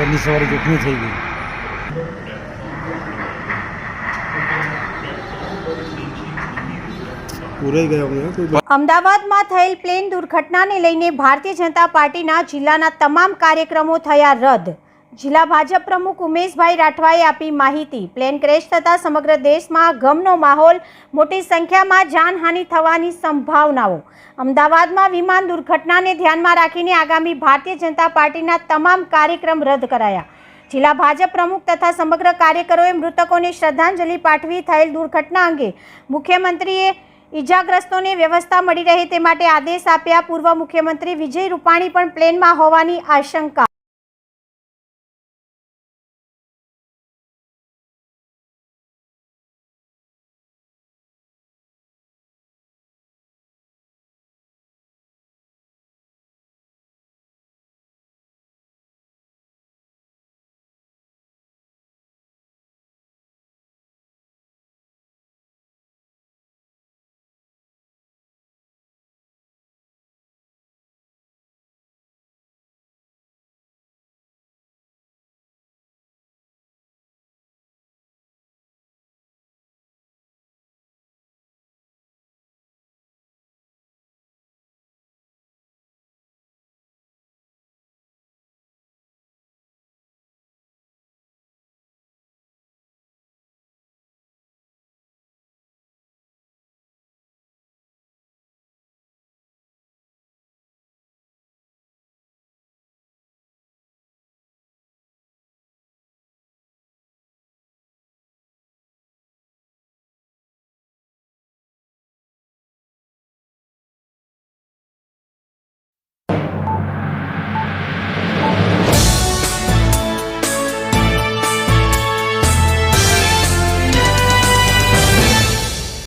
સવારી ચૂંટણી થઈ ગઈ. અમદાવાદમાં થયેલ પ્લેન દુર્ઘટનાને લઈને ભારતીય જનતા પાર્ટીના જિલ્લાના તમામ કાર્યક્રમો થયા રદ. જિલ્લા ભાજપ પ્રમુખ ઉમેશભાઈ રાઠવાએ આપી માહિતી. પ્લેન ક્રેશ થતાં સમગ્ર દેશમાં ગમનો માહોલ, મોટી સંખ્યામાં જાનહાનિ થવાની સંભાવનાઓ. અમદાવાદમાં વિમાન દુર્ઘટનાને ધ્યાનમાં રાખીને આગામી ભારતીય જનતા પાર્ટીના તમામ કાર્યક્રમ રદ કરાયા. જિલ્લા ભાજપ પ્રમુખ તથા સમગ્ર કાર્યકરોએ મૃતકોને શ્રદ્ધાંજલિ પાઠવી થયેલ દુર્ઘટના અંગે મુખ્યમંત્રીએ ઈજાગ્રસ્તોને વ્યવસ્થા મળી રહે તે માટે આદેશ આપ્યા પૂર્વ મુખ્યમંત્રી વિજય રૂપાણી પણ પ્લેનમાં હોવાની આશંકા